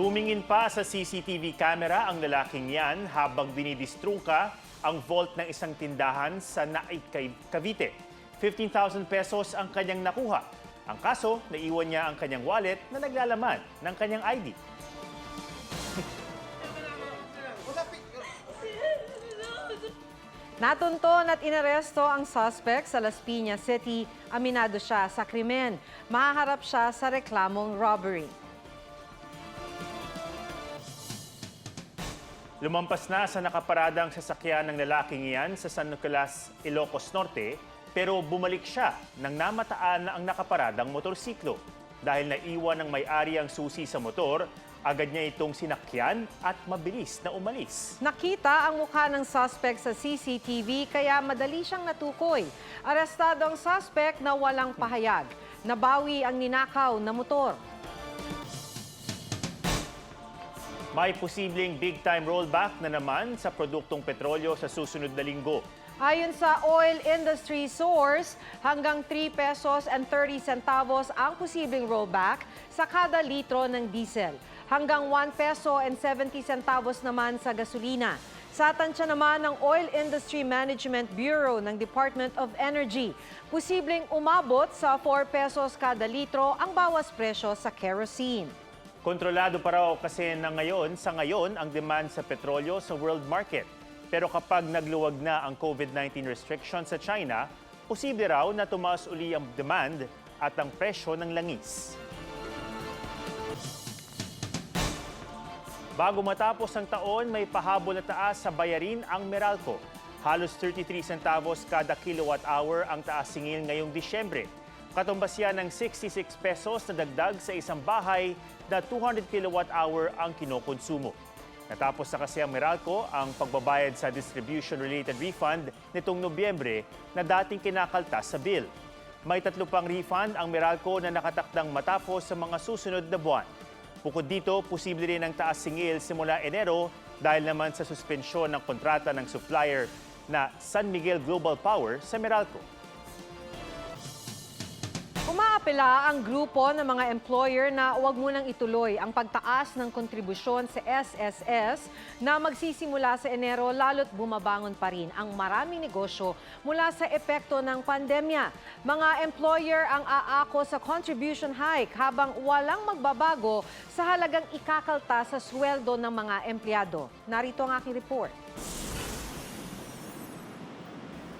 Tumingin pa sa CCTV camera ang lalaking yan habang dinidistrungka ang vault ng isang tindahan sa Cay- Cavite. 15,000 pesos ang kanyang nakuha. Ang kaso, naiwan niya ang kanyang wallet na naglalaman ng kanyang ID. Natunton at inaresto ang suspect sa Las Piñas City. Aminado siya sa krimen. Mahaharap siya sa reklamong robbery. Lumampas na sa nakaparadang sasakyan ng lalaking iyan sa San Nicolas, Ilocos Norte, pero bumalik siya nang namataan na ang nakaparadang motorsiklo. Dahil naiwan ng may-ari ang susi sa motor, agad niya itong sinakyan at mabilis na umalis. Nakita ang mukha ng suspect sa CCTV kaya madali siyang natukoy. Arestado ang suspect na walang pahayag. Nabawi ang ninakaw na motor. May posibleng big-time rollback na naman sa produktong petrolyo sa susunod na linggo. Ayon sa oil industry source, hanggang 3 pesos and 30 centavos ang posibleng rollback sa kada litro ng diesel. Hanggang 1 peso and 70 centavos naman sa gasolina. Sa tansya naman ng Oil Industry Management Bureau ng Department of Energy, posibleng umabot sa 4 pesos kada litro ang bawas presyo sa kerosene. Kontrolado pa raw kasi na ngayon, sa ngayon, ang demand sa petrolyo sa world market. Pero kapag nagluwag na ang COVID-19 restrictions sa China, posible raw na tumaas uli ang demand at ang presyo ng langis. Bago matapos ang taon, may pahabol na taas sa bayarin ang Meralco. Halos 33 centavos kada kilowatt hour ang taas singil ngayong Disyembre. Katumbas yan ng 66 pesos na dagdag sa isang bahay na 200 kilowatt hour ang kinokonsumo. Natapos na kasi ang Meralco ang pagbabayad sa distribution-related refund nitong Nobyembre na dating kinakaltas sa bill. May tatlo pang refund ang Meralco na nakatakdang matapos sa mga susunod na buwan. Bukod dito, posible rin ang taas singil simula Enero dahil naman sa suspensyon ng kontrata ng supplier na San Miguel Global Power sa Meralco. Umaapela ang grupo ng mga employer na huwag munang ituloy ang pagtaas ng kontribusyon sa SSS na magsisimula sa Enero lalo't bumabangon pa rin ang maraming negosyo mula sa epekto ng pandemya. Mga employer ang aako sa contribution hike habang walang magbabago sa halagang ikakalta sa sweldo ng mga empleyado. Narito ang aking report.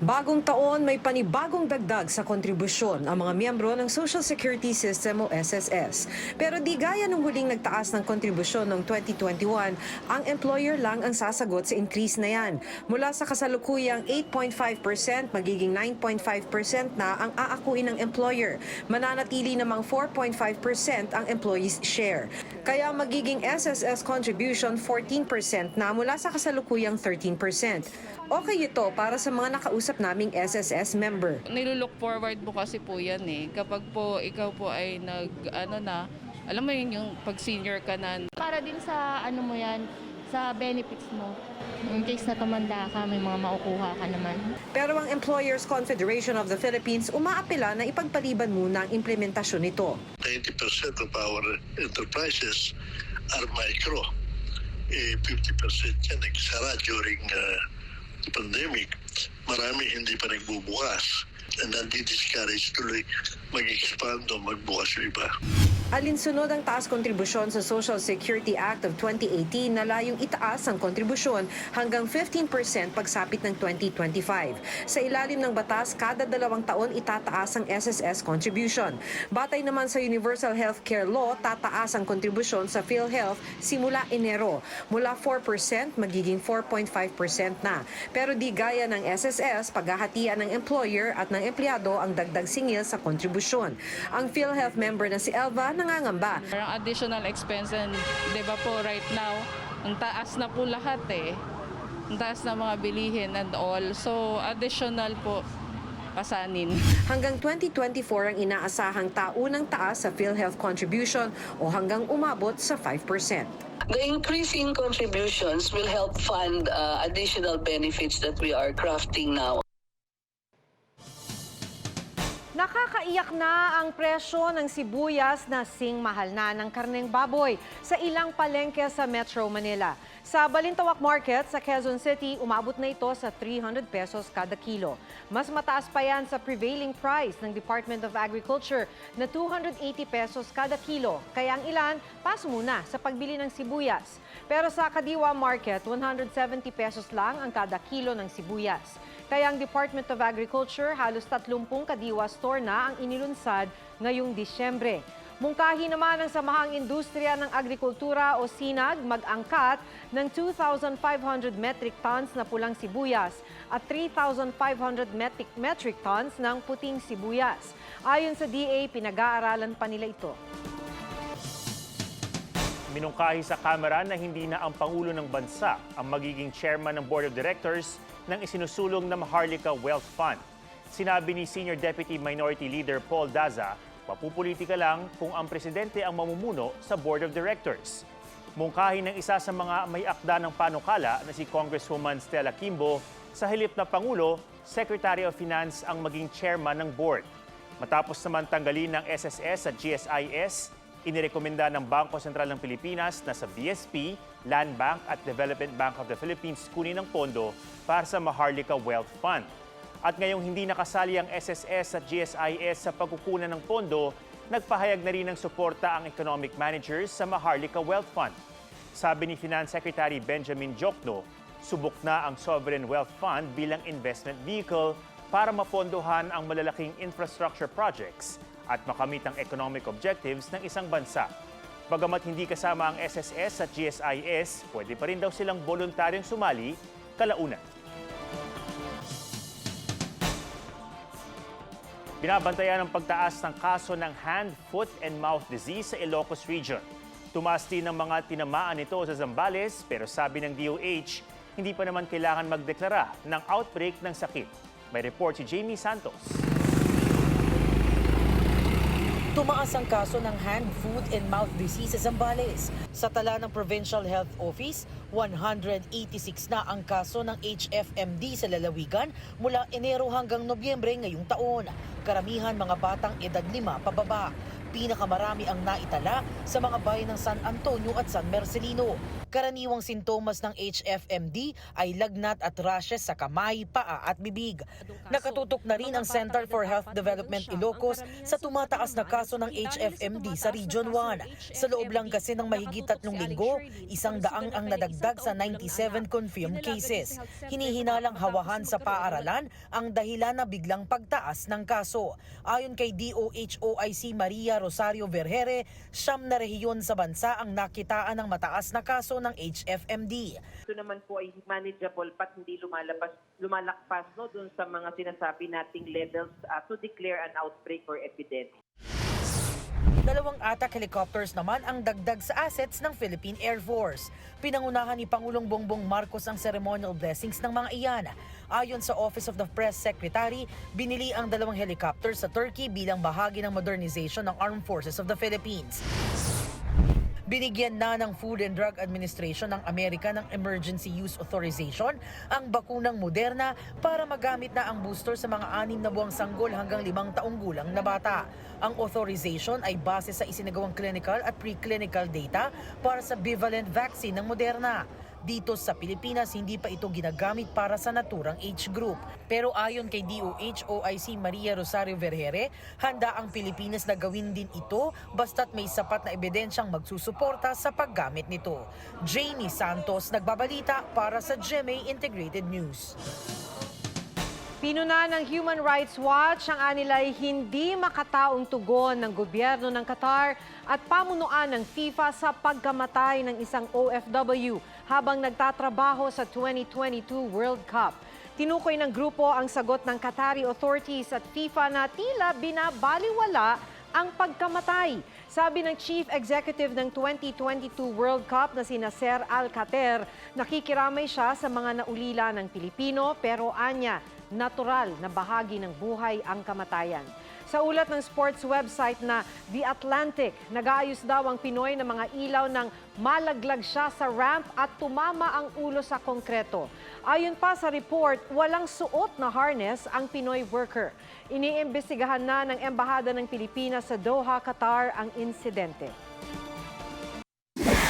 Bagong taon, may panibagong dagdag sa kontribusyon ang mga miyembro ng Social Security System o SSS. Pero di gaya nung huling nagtaas ng kontribusyon noong 2021, ang employer lang ang sasagot sa increase na yan. Mula sa kasalukuyang 8.5%, magiging 9.5% na ang aakuin ng employer. Mananatili namang 4.5% ang employee's share. Kaya magiging SSS contribution 14% na mula sa kasalukuyang 13%. Okay ito para sa mga nakausap naming SSS member. Nilulook forward po kasi po yan eh. Kapag po ikaw po ay nag, ano na, alam mo yun yung pag senior ka na, Para din sa ano mo yan, sa benefits mo. In case na tumanda ka, may mga makukuha ka naman. Pero ang Employers Confederation of the Philippines umaapela na ipagpaliban muna ang implementasyon nito. 90% of our enterprises are micro. Eh, 50% yan nagsara during uh, pandemic. Marami hindi pa nagbubukas. And nandi-discourage tuloy mag-expand o magbukas yung iba. Alinsunod ang taas kontribusyon sa Social Security Act of 2018 na layong itaas ang kontribusyon hanggang 15% pagsapit ng 2025. Sa ilalim ng batas, kada dalawang taon itataas ang SSS contribution. Batay naman sa Universal Healthcare Law, tataas ang kontribusyon sa PhilHealth simula Enero. Mula 4% magiging 4.5% na. Pero di gaya ng SSS, paghahatian ng employer at ng empleyado ang dagdag singil sa kontribusyon. Ang PhilHealth member na si Elva nangangamba. parang additional expense and di ba po right now, ang taas na po lahat eh. Ang taas na mga bilihin and all. So additional po pasanin. Hanggang 2024 ang inaasahang taunang taas sa PhilHealth contribution o hanggang umabot sa 5%. The increase in contributions will help fund uh, additional benefits that we are crafting now. Nakakaiyak na ang presyo ng sibuyas na sing mahal na ng karneng baboy sa ilang palengke sa Metro Manila. Sa Balintawak Market sa Quezon City, umabot na ito sa 300 pesos kada kilo. Mas mataas pa yan sa prevailing price ng Department of Agriculture na 280 pesos kada kilo. Kaya ang ilan, paso muna sa pagbili ng sibuyas. Pero sa Kadiwa Market, 170 pesos lang ang kada kilo ng sibuyas. Kaya ang Department of Agriculture halos 30 kadiwa store na ang inilunsad ngayong Disyembre. Mungkahi naman ng Samahang Industriya ng Agrikultura o SINAG mag-angkat ng 2,500 metric tons na pulang sibuyas at 3,500 metric, metric tons ng puting sibuyas. Ayon sa DA, pinag-aaralan pa nila ito. Minungkahi sa Kamara na hindi na ang Pangulo ng Bansa ang magiging chairman ng Board of Directors ng isinusulong na Maharlika Wealth Fund. Sinabi ni Senior Deputy Minority Leader Paul Daza, mapupolitika lang kung ang presidente ang mamumuno sa Board of Directors. Mungkahi ng isa sa mga may akda ng panukala na si Congresswoman Stella Kimbo, sa halip na Pangulo, Secretary of Finance ang maging chairman ng board. Matapos naman tanggalin ng SSS at GSIS, inirekomenda ng Bangko Sentral ng Pilipinas na sa BSP, Land Bank at Development Bank of the Philippines kunin ng pondo para sa Maharlika Wealth Fund. At ngayong hindi nakasali ang SSS at GSIS sa pagkukunan ng pondo, nagpahayag na rin ng suporta ang economic managers sa Maharlika Wealth Fund. Sabi ni Finance Secretary Benjamin Jokno, subok na ang Sovereign Wealth Fund bilang investment vehicle para mapondohan ang malalaking infrastructure projects at makamit ang economic objectives ng isang bansa. Bagamat hindi kasama ang SSS at GSIS, pwede pa rin daw silang voluntaryong sumali kalaunan. Binabantayan ang pagtaas ng kaso ng hand, foot, and mouth disease sa Ilocos Region. Tumaas din ang mga tinamaan nito sa Zambales pero sabi ng DOH, hindi pa naman kailangan magdeklara ng outbreak ng sakit. May report si Jamie Santos. Tumaas ang kaso ng hand, foot, and mouth disease sa Zambales. Sa tala ng Provincial Health Office, 186 na ang kaso ng HFMD sa lalawigan mula Enero hanggang Nobyembre ngayong taon. Karamihan mga batang edad 5 pababa. Pinakamarami ang naitala sa mga bayan ng San Antonio at San Marcelino. Karaniwang sintomas ng HFMD ay lagnat at rashes sa kamay, paa at bibig. Nakatutok na rin ang Center for Health Development Ilocos sa tumataas na kaso ng HFMD sa Region 1. Sa loob lang kasi ng mahigit tatlong linggo, isang daang ang nadagdag sa 97 confirmed cases. Hinihinalang hawahan sa paaralan ang dahilan na biglang pagtaas ng kaso. Ayon kay DOH-OIC Maria Rosario Vergere, siyam na rehiyon sa bansa ang nakitaan ng mataas na kaso ng HFMD. ito naman po ay manageable pat hindi lumalabas lumalakpas no dun sa mga sinasabi nating levels uh, to declare an outbreak or epidemic. Dalawang attack helicopters naman ang dagdag sa assets ng Philippine Air Force. Pinangunahan ni Pangulong Bongbong Marcos ang ceremonial blessings ng mga iyan. Ayon sa Office of the Press Secretary, binili ang dalawang helicopter sa Turkey bilang bahagi ng modernization ng Armed Forces of the Philippines. Binigyan na ng Food and Drug Administration ng Amerika ng Emergency Use Authorization ang bakunang Moderna para magamit na ang booster sa mga anim na buwang sanggol hanggang limang taong gulang na bata. Ang authorization ay base sa isinagawang clinical at preclinical data para sa bivalent vaccine ng Moderna. Dito sa Pilipinas, hindi pa ito ginagamit para sa naturang age group. Pero ayon kay DOH OIC Maria Rosario Vergere, handa ang Pilipinas na gawin din ito basta't may sapat na ebidensyang magsusuporta sa paggamit nito. Jamie Santos, nagbabalita para sa GMA Integrated News. Pinuna ng Human Rights Watch ang anilay hindi makataong tugon ng gobyerno ng Qatar at pamunuan ng FIFA sa pagkamatay ng isang OFW habang nagtatrabaho sa 2022 World Cup. Tinukoy ng grupo ang sagot ng Qatari authorities at FIFA na tila binabaliwala ang pagkamatay. Sabi ng Chief Executive ng 2022 World Cup na si Nasser Al-Khater, nakikiramay siya sa mga naulila ng Pilipino pero anya, natural na bahagi ng buhay ang kamatayan. Sa ulat ng sports website na The Atlantic, nag-aayos daw ang Pinoy ng mga ilaw ng malaglag siya sa ramp at tumama ang ulo sa konkreto. Ayon pa sa report, walang suot na harness ang Pinoy worker. Iniimbestigahan na ng Embahada ng Pilipinas sa Doha, Qatar ang insidente.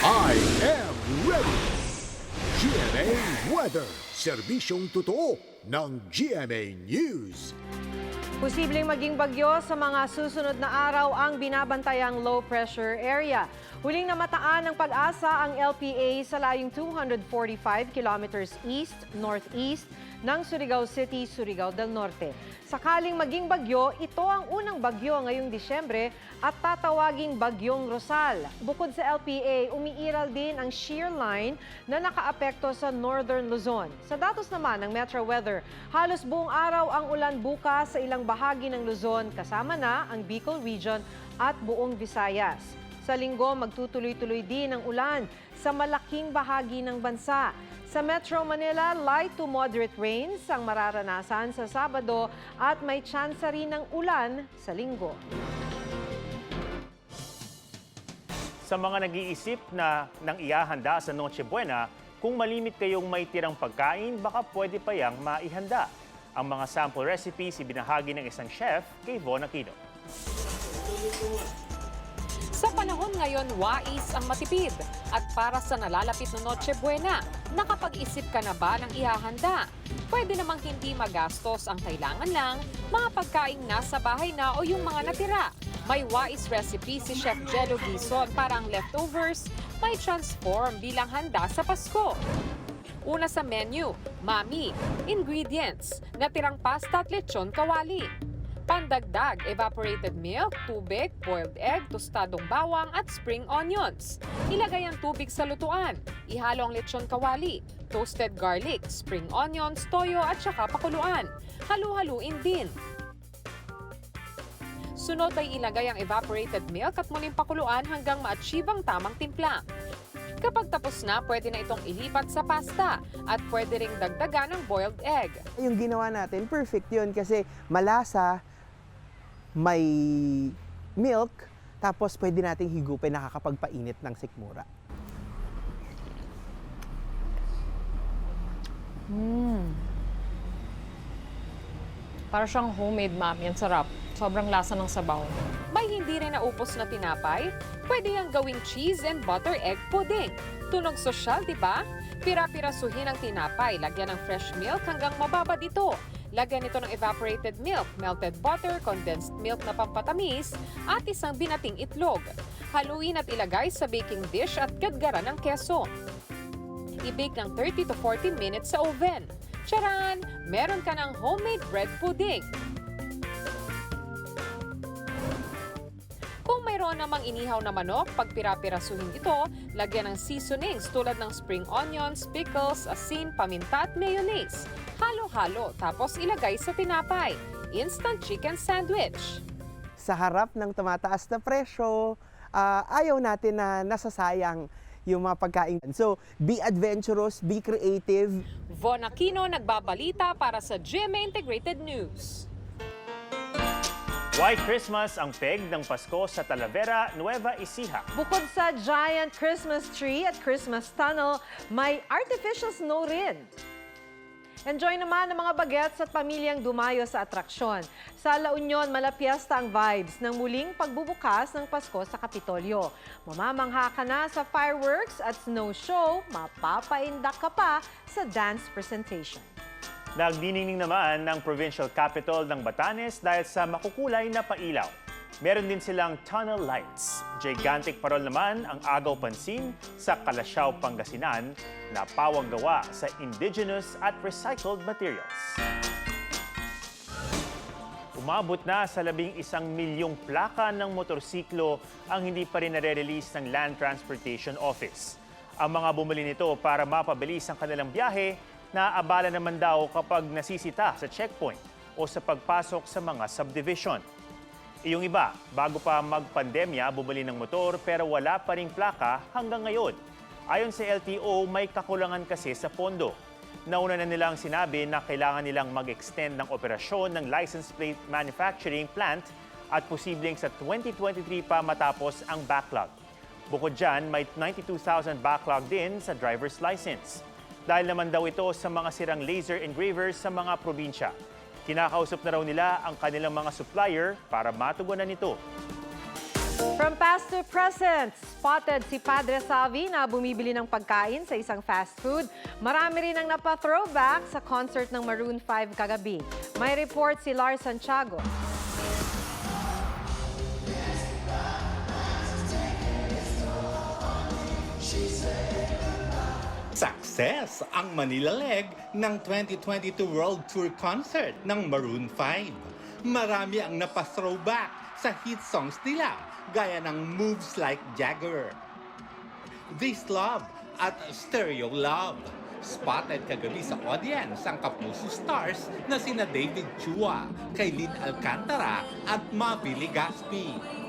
I am ready! GMA Weather. Serbisyong totoo ng GMA News. Posibleng maging bagyo sa mga susunod na araw ang binabantayang low pressure area. Huling namataan ng pag-asa ang LPA sa layong 245 kilometers east-northeast ng Surigao City, Surigao del Norte. Sakaling maging bagyo, ito ang unang bagyo ngayong Disyembre at tatawaging Bagyong Rosal. Bukod sa LPA, umiiral din ang shear line na nakaapekto sa Northern Luzon. Sa datos naman ng Metro Weather, halos buong araw ang ulan bukas sa ilang bahagi ng Luzon kasama na ang Bicol Region at buong Visayas. Sa linggo, magtutuloy-tuloy din ang ulan sa malaking bahagi ng bansa. Sa Metro Manila, light to moderate rains ang mararanasan sa Sabado at may tsansa rin ng ulan sa linggo. Sa mga nag-iisip na nang iahanda sa Noche Buena, kung malimit kayong may tirang pagkain, baka pwede pa yang maihanda. Ang mga sample recipes ibinahagi ng isang chef kay Von Aquino. Sa panahon ngayon, wais ang matipid. At para sa nalalapit na Noche Buena, nakapag-isip ka na ba ng ihahanda? Pwede namang hindi magastos ang kailangan lang, mga pagkaing nasa bahay na o yung mga natira. May wais recipe si Chef Jello Gison para ang leftovers may transform bilang handa sa Pasko. Una sa menu, mami, ingredients, natirang pasta at lechon kawali. Pandagdag, evaporated milk, tubig, boiled egg, tostadong bawang at spring onions. Ilagay ang tubig sa lutuan. Ihalo ang lechon kawali, toasted garlic, spring onions, toyo at saka pakuluan. Halu-haluin din. Sunod ay ilagay ang evaporated milk at muling pakuluan hanggang ma-achieve ang tamang timpla. Kapag tapos na, pwede na itong ilipat sa pasta at pwede ring dagdagan ng boiled egg. Yung ginawa natin, perfect yun kasi malasa, may milk, tapos pwede nating higupin nakakapagpainit ng sikmura. Para siyang homemade, ma'am. Yan sarap. Sobrang lasa ng sabaw. May hindi rin naupos na tinapay? Pwede yung gawing cheese and butter egg pudding. Tunog sosyal, di ba? Pira-pirasuhin ang tinapay, lagyan ng fresh milk hanggang mababa dito. Lagyan ito ng evaporated milk, melted butter, condensed milk na pampatamis, at isang binating itlog. Haluin at ilagay sa baking dish at gadgaran ng keso. I-bake ng 30 to 40 minutes sa oven. Charan! Meron ka ng homemade bread pudding. Mayroon namang inihaw na manok, pag pirapirasuhin ito, lagyan ng seasonings tulad ng spring onions, pickles, asin, paminta at mayonnaise. Halo-halo, tapos ilagay sa tinapay. Instant chicken sandwich. Sa harap ng tumataas na presyo, ah, ayaw natin na nasasayang yung mga pagkain. So, be adventurous, be creative, Von Aquino nagbabalita para sa GMA Integrated News. White Christmas ang peg ng Pasko sa Talavera, Nueva Ecija. Bukod sa giant Christmas tree at Christmas tunnel, may artificial snow rin. Enjoy naman ng mga bagets at pamilyang dumayo sa atraksyon. Sa La Union, malapiasta ang vibes ng muling pagbubukas ng Pasko sa Kapitolyo. Mamamangha ka na sa fireworks at snow show, mapapaindak ka pa sa dance presentation. Nagdiningning naman ng provincial capital ng Batanes dahil sa makukulay na pailaw. Meron din silang tunnel lights. Gigantic parol naman ang agaw pansin sa Kalasyaw, Pangasinan na pawang gawa sa indigenous at recycled materials. Umabot na sa labing isang milyong plaka ng motorsiklo ang hindi pa rin nare-release ng Land Transportation Office. Ang mga bumili nito para mapabilis ang kanilang biyahe, naabala naman daw kapag nasisita sa checkpoint o sa pagpasok sa mga subdivision. Iyong iba, bago pa magpandemya, bumili ng motor pero wala pa ring plaka hanggang ngayon. Ayon sa LTO, may kakulangan kasi sa pondo. Nauna na nilang sinabi na kailangan nilang mag-extend ng operasyon ng license plate manufacturing plant at posibleng sa 2023 pa matapos ang backlog. Bukod dyan, may 92,000 backlog din sa driver's license. Dahil naman daw ito sa mga sirang laser engravers sa mga probinsya. Kinakausap na raw nila ang kanilang mga supplier para matugunan ito. From past to present, spotted si Padre Salvi na bumibili ng pagkain sa isang fast food. Marami rin ang napa-throwback sa concert ng Maroon 5 kagabi. May report si Lars Santiago. Success ang Manila leg ng 2022 World Tour Concert ng Maroon 5. Marami ang napathrowback sa hit songs nila gaya ng Moves Like Jagger, This Love at Stereo Love. Spotted kagabi sa audience ang kapuso stars na sina David Chua, Kailin Alcantara at Mavi Legaspi.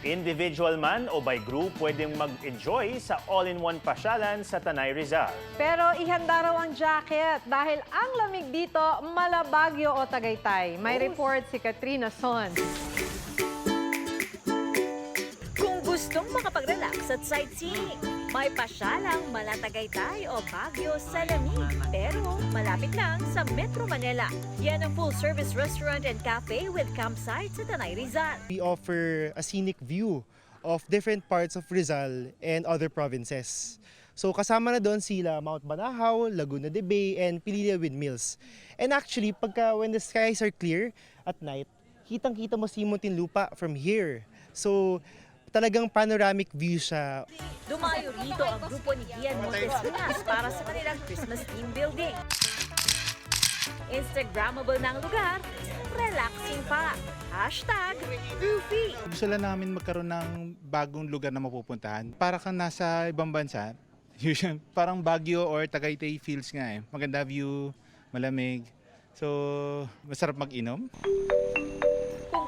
Individual man o by group, pwedeng mag-enjoy sa all-in-one pasyalan sa Tanay Rizal. Pero ihanda raw ang jacket dahil ang lamig dito, malabagyo o Tagaytay. May report si Katrina Son. Kung gustong makapag-relax at sightseeing, may pasyalang Malatagaytay o Baguio sa lamig. Pero malapit lang sa Metro Manila. Yan ang full-service restaurant and cafe with campsite sa Tanay Rizal. We offer a scenic view of different parts of Rizal and other provinces. So kasama na doon sila Mount Banahaw, Laguna de Bay, and Pililla Windmills. And actually, pagka when the skies are clear at night, kitang-kita mo si Muntinlupa from here. So talagang panoramic view siya. Dumayo rito ang grupo ni Gian Montesinas para sa kanilang Christmas team building. Instagrammable ang lugar, relaxing pa. Hashtag Goofy. Gusto lang namin magkaroon ng bagong lugar na mapupuntahan. Para kang nasa ibang bansa, parang Baguio or Tagaytay feels nga eh. Maganda view, malamig. So, masarap mag-inom.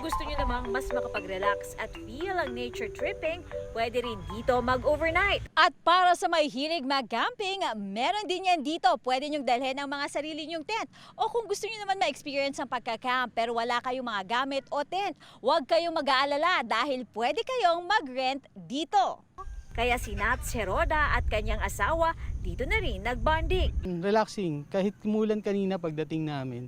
Kung gusto nyo namang mas makapag-relax at feel ang nature tripping, pwede rin dito mag-overnight. At para sa may hilig mag-camping, meron din yan dito. Pwede nyong dalhin ang mga sarili nyong tent. O kung gusto nyo naman ma-experience ang pagka-camp pero wala kayong mga gamit o tent, huwag kayong mag-aalala dahil pwede kayong mag-rent dito. Kaya si Nats Heroda at kanyang asawa dito na rin nagbonding. Relaxing. Kahit kumulan kanina pagdating namin,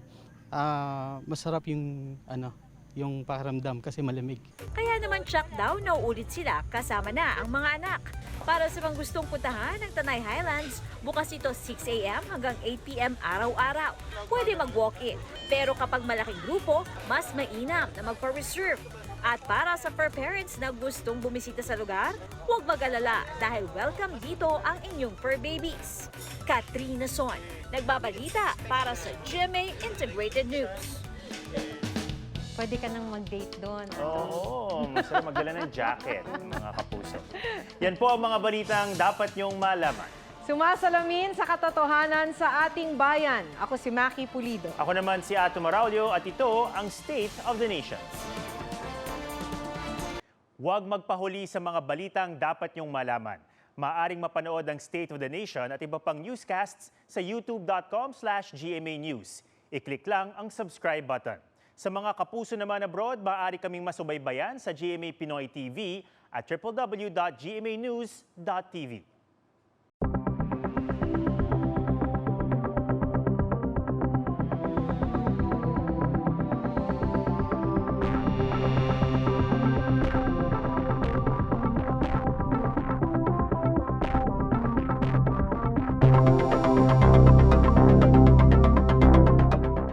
ah, masarap yung ano, yung pakiramdam kasi malamig. Kaya naman check daw na uulit sila kasama na ang mga anak. Para sa mga gustong puntahan ng Tanay Highlands, bukas ito 6 a.m. hanggang 8 p.m. araw-araw. Pwede mag-walk-in. Pero kapag malaking grupo, mas mainam na magpa-reserve. At para sa fur parents na gustong bumisita sa lugar, huwag mag-alala dahil welcome dito ang inyong fur babies. Katrina Son, nagbabalita para sa GMA Integrated News. Pwede ka nang mag-date doon. Oo, masarap magdala ng jacket, mga kapuso. Yan po ang mga balitang dapat niyong malaman. Sumasalamin sa katotohanan sa ating bayan. Ako si Maki Pulido. Ako naman si Ato Maraulio at ito ang State of the Nation. Huwag magpahuli sa mga balitang dapat niyong malaman. Maaring mapanood ang State of the Nation at iba pang newscasts sa youtube.com slash GMA News. I-click lang ang subscribe button. Sa mga kapuso naman abroad, maaari kaming masubaybayan sa GMA Pinoy TV at www.gmanews.tv.